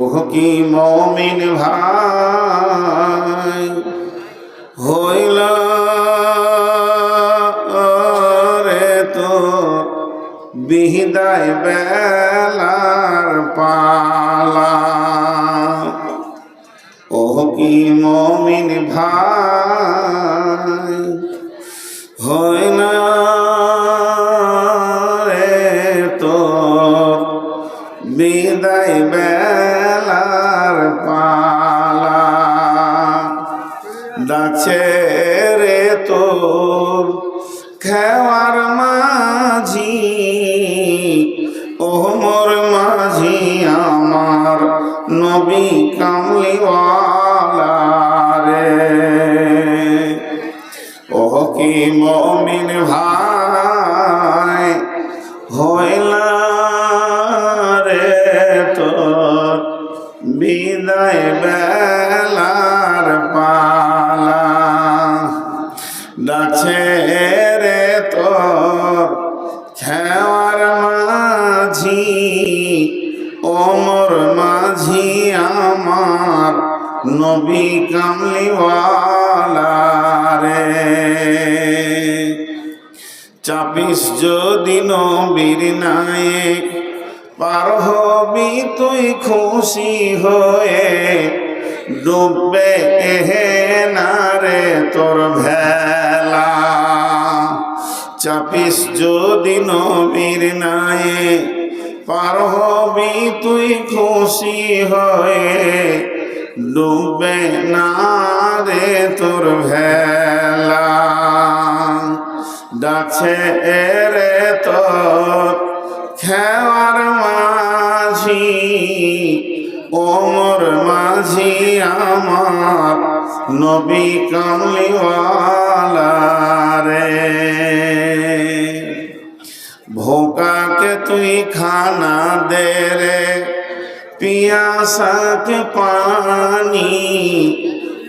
ওহ কি মমিন ভাই? হইল রে তো বিদায় বেলার পালা। ওহ কি মমিন ভাই? বেলার পালা। ডাকছে রে তোর খেওয়ার মাঝি ওমর মাঝি আমার নবী কামলিওয়ালা রে। চাপিস যদি নবীর নায়ক পার হবি তুই খুশি হয়ে, ডুববে এহে না রে তোর ভেলা? চাপিস যদি নবীর নায়ক পার হবি তুই খুশি হয়ে, ডুববে না রে তোর ভেলা? ডাকছে এরে তোর খেওয়ার মাঝি, ওমর মাঝি আমার নবী কামলিওয়ালা রে ভোকাকে তুই খানা দে রে, পিয়াসাকে পানি।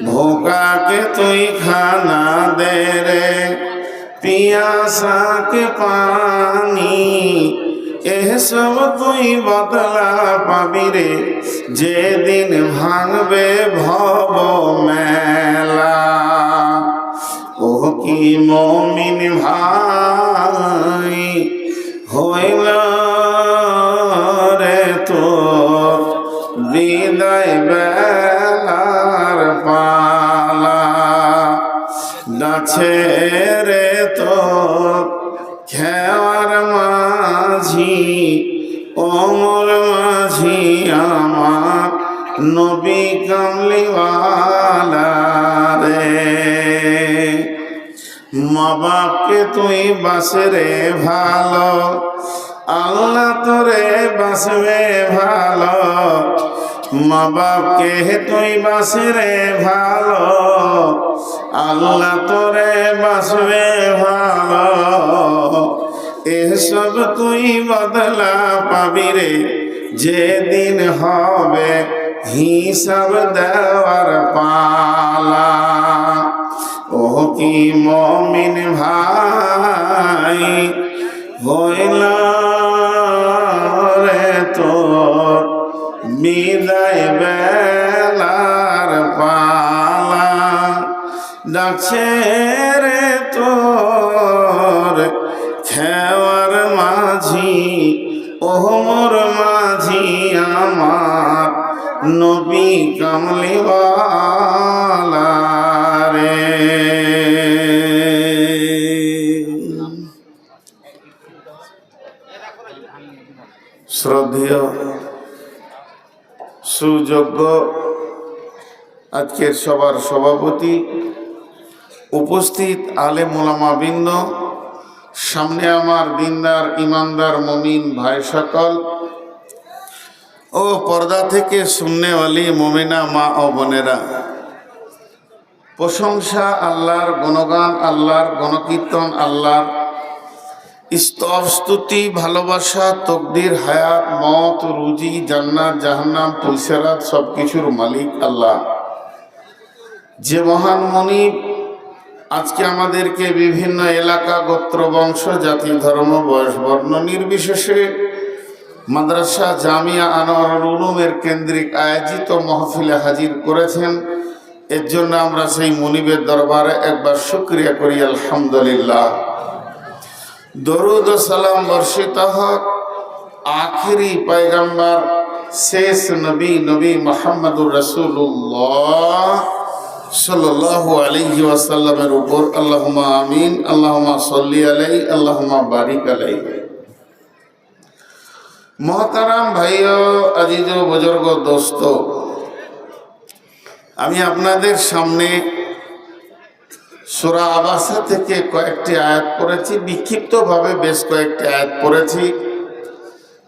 ভোকাকে তুই খানা দে রে, পিয়াসাকে পানি। যেদিন ভাঙবে ভব মেলা ও কি মমিন ভাই, হইল রে তোর বিদায় বেলার পালা। ডাকছে রে মা বাপকে তুই বাসরে ভালো। আল্লাহ তোরে বাসবে ভালো। মা বাপকে তুই বাসরে ভালো। আল্লাহ তোরে বাসবে ভালো। এসব তুই বদলা পাবি রে। যেদিন হবে হিসাব দেওয়ার পালা। কি মমিন ভাই, হইল রে তোর বিদায় বেলার পালা। ডাকছে রে তোর খেওয়ার মাঝি ওহমর মাঝি, আমার নবী কামলিওয়ালা শ্রদ্ধেয় সুযোগ্য আজকের সবার সভাপতি উপস্থিত আলে মোলামাবৃন্দ সামনে আমার দিনদার, ইমানদার, মমিন ভাই সকল ও পর্দা থেকে শূন্যওয়ালি মমিনা মা ও বোনেরা। প্রশংসা আল্লাহর, গণগান আল্লাহর, গণকীর্তন আল্লাহর স্তব স্তুতি, ভালোবাসা, তকদির, হায়াত, মত, রুজি, জান্নাত, জাহান্নাম পুলসেরাত সব কিছুর মালিক আল্লাহ। যে মহান মনিব আজকে আমাদেরকে বিভিন্ন এলাকা, গোত্র, বংশ, জাতি, ধর্ম, বয়স, বর্ণ নির্বিশেষে মাদ্রাসা, জামিয়া আনোয়ার উলুমের কেন্দ্রিক আয়োজিত মহফিলে হাজির করেছেন। এর জন্য আমরা সেই মনিবের দরবারে একবার শুক্রিয়া করি, আলহামদুলিল্লাহ। দরুদ সালাম বর্ষিত হক, আখিরি পয়গম্বর, শেষ নবী নবী মোহাম্মদুর রসুল্লাহ উপর আমিন, আল্লাহুম্মা বারিক আলাইহি। মহতারাম আজিজ দোস্ত, আমি আপনাদের সামনে সুরা আবাসা থেকে কয়েকটি আয়াত পড়েছি, বিক্ষিপ্তভাবে বেশ কয়েকটি আয়াত পড়েছি।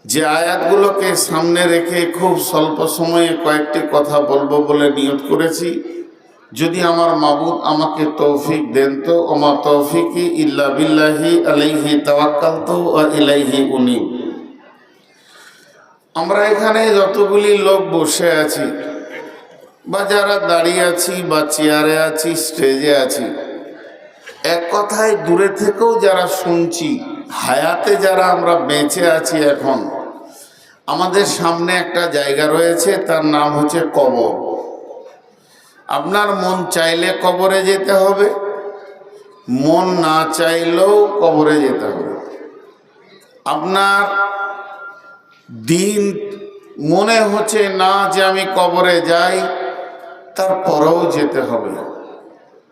যে আয়াতগুলোকে সামনে রেখে খুব স্বল্প সময়ে কয়েকটি কথা বলব বলে নিয়ত করেছি। যদি আমার মাবুদ আমাকে তৌফিক দেন তো, ওমা তৌফিকি ইল্লা বিল্লাহি আলাইহি তাওয়াক্কাল তো ইলাইহি উনি আমরা এখানে যতগুলি লোক বসে আছি, বা যারা দাঁড়িয়ে আছি, বা চেয়ারে আছি, স্টেজে আছি এক কথায় দূরে থেকেও যারা শুনছি, হায়াতে যারা আমরা বেঁচে আছি এখন, আমাদের সামনে একটা জায়গা রয়েছে, তার নাম হচ্ছে কবর। আপনার মন চাইলে কবরে যেতে হবে, মন না চাইলেও কবরে যেতে হবে। আপনার দিন মনে হচ্ছে না যে আমি কবরে যাই, তারপরেও যেতে হবে।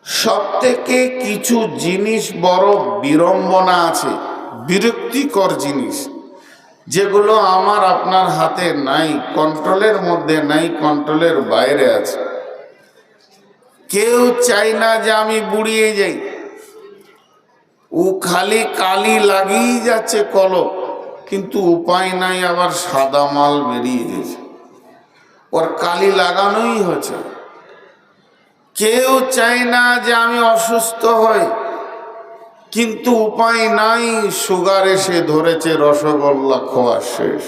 সব থেকে কিছু জিনিস বড় বিড়ম্বনা আছে, বিরক্তিকর জিনিস, যেগুলো আমার আপনার হাতে নাই, কন্ট্রোলের মধ্যে নাই, কন্ট্রোলের বাইরে আছে। কেউ চাই না যে আমি বুড়িয়ে যাই। ও খালি কালি লাগিয়ে যাচ্ছে কলক কিন্তু উপায় নাই, আবার সাদা মাল বেরিয়ে গেছে। ওর কালি লাগানোই হচ্ছে। কেউ চায় না যে আমি অসুস্থ হই। কিন্তু উপায় নাই, সুগার এসে ধরেছে, রসগোল্লা খোয়া শেষ।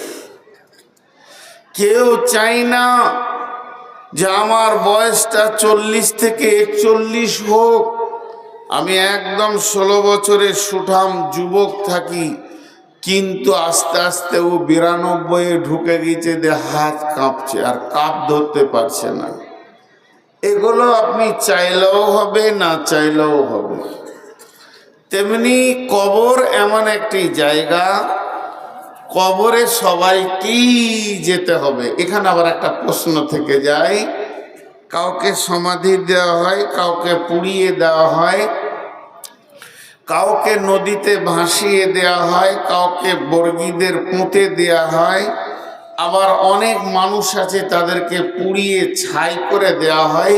কেউ চাই না যে আমার বয়সটা চল্লিশ থেকে একচল্লিশ হোক। আমি একদম ষোলো বছরের সুঠাম যুবক থাকি, কিন্তু আস্তে আস্তে ও বিরানব্বইয়ে ঢুকে গেছে যে হাত কাঁপছে, আর কাপ ধরতে পারছে না। এগুলো আপনি চাইলেও হবে, না চাইলেও হবে। তেমনি কবর এমন একটি জায়গা, কবরে সবাইকেই যেতে হবে। এখানে আবার একটা প্রশ্ন থেকে যায়, কাউকে সমাধি দেওয়া হয়, কাউকে পুড়িয়ে দেওয়া হয়, কাউকে নদীতে ভাসিয়ে দেওয়া হয়, কাউকে বর্গীদের পুঁতে দেওয়া হয় আবার অনেক মানুষ আছে তাদেরকে পুড়িয়ে ছাই করে দেওয়া হয়।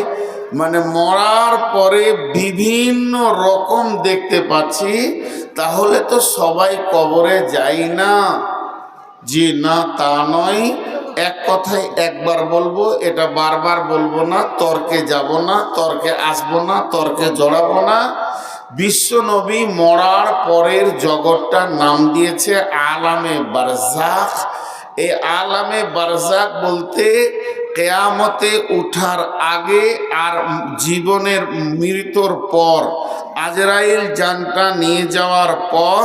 মানে মরার পরে বিভিন্ন রকম দেখতে পাচ্ছি, তাহলে তো সবাই কবরে যাই না। যে না, তা নয়। এক কথায় একবার বলব, এটা বারবার বলব না, তর্কে যাব না, তর্কে আসব না, তর্কে জড়াবো না। বিশ্বনবী মরার পরের জগৎটার নাম দিয়েছে আলামে বারজাক এই আলামে বারজাক বলতে কেয়ামতে উঠার আগে আর জীবনের মৃত্যুর পর, আজরাইল যানটা নিয়ে যাওয়ার পর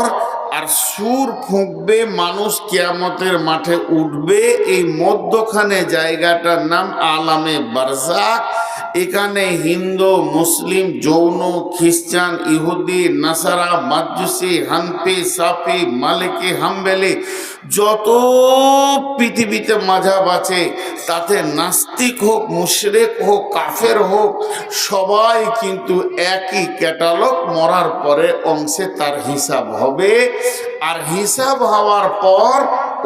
আর সুর ফুঁকবে, মানুষ কেয়ামতের মাঠে উঠবে। এই মধ্যখানে জায়গাটার নাম আলামে বারজাক এখানে হিন্দু, মুসলিম, যৌন, খ্রিস্টান, ইহুদি, নাসারা মাজুসি হানপি সাফি, মালিকি, হাম্বেলি যত পৃথিবীতে মাঝাব আছে, তাতে নাস্তিক হোক, মুশরেক হোক, কাফের হোক, সবাই কিন্তু একই ক্যাটালগ মরার পরে অংশে তার হিসাব হবে। আর হিসাব হওয়ার পর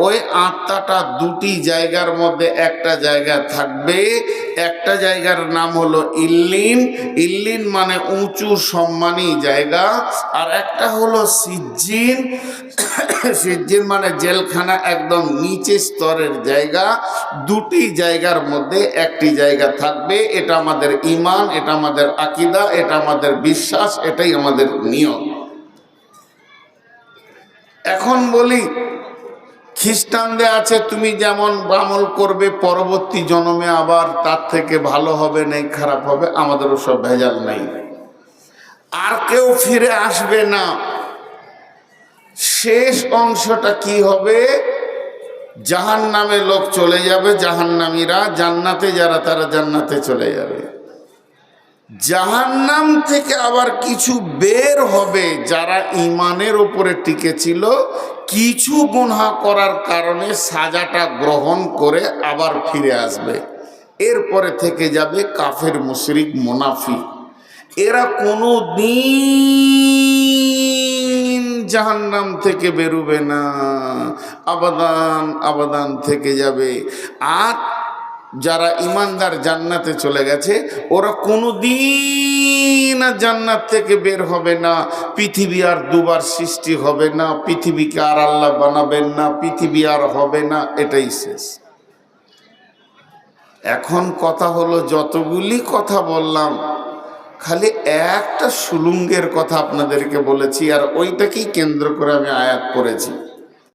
ওই আত্মাটা দুটি জায়গার মধ্যে একটা জায়গা থাকবে। একটা জায়গার নাম হলো ইল্লিন। ইল্লিন মানে উঁচু, সম্মানী জায়গা। আর একটা হলো সিজ্জিন। সিজ্জিন মানে জেলখানা একদম নিচে স্তরের জায়গা। দুটি জায়গার মধ্যে একটি জায়গা থাকবে। এটা আমাদের ইমান এটা আমাদের আকিদা, এটা আমাদের বিশ্বাস, এটাই আমাদের নিয়ম। এখন বলি খ্রিস্টানদের আছে, তুমি যেমন আমল করবে, পরবর্তী জন্মে আবার তার থেকে ভালো হবে, নেই খারাপ হবে, আমাদেরও সব ভেজাল নাই। আর কেউ ফিরে আসবে না। শেষ অংশটা কি হবে? জাহান নামে লোক চলে যাবে, জাহান্নামীরা জান্নাতে যারা, তারা জান্নাতে চলে যাবে। জাহান্নাম থেকে আবার কিছু বের হবে, যারা ইমানের ওপরে টিকে ছিল কিছু গুনহা করার কারণে সাজাটা গ্রহণ করে আবার ফিরে আসবে। এরপরে থেকে যাবে কাফের, মুশরিক মুনাফি এরা কোনো দিন জাহান্নাম থেকে বেরোবে না। আবাদান আবাদান থেকে যাবে। আর যারা ইমানদার জান্নাতে চলে গেছে, ওরা কোনো দিন আর জান্নাত থেকে বের হবে না। পৃথিবী আর দুবার সৃষ্টি হবে না। পৃথিবীকে আর আল্লাহ বানাবেন না। পৃথিবী আর হবে না। এটাই শেষ। এখন কথা হলো, যতগুলি কথা বললাম, খালি একটা সুলুঙ্গের কথা আপনাদেরকে বলেছি, আর ওইটাকেই কেন্দ্র করে আমি আয়াত করেছি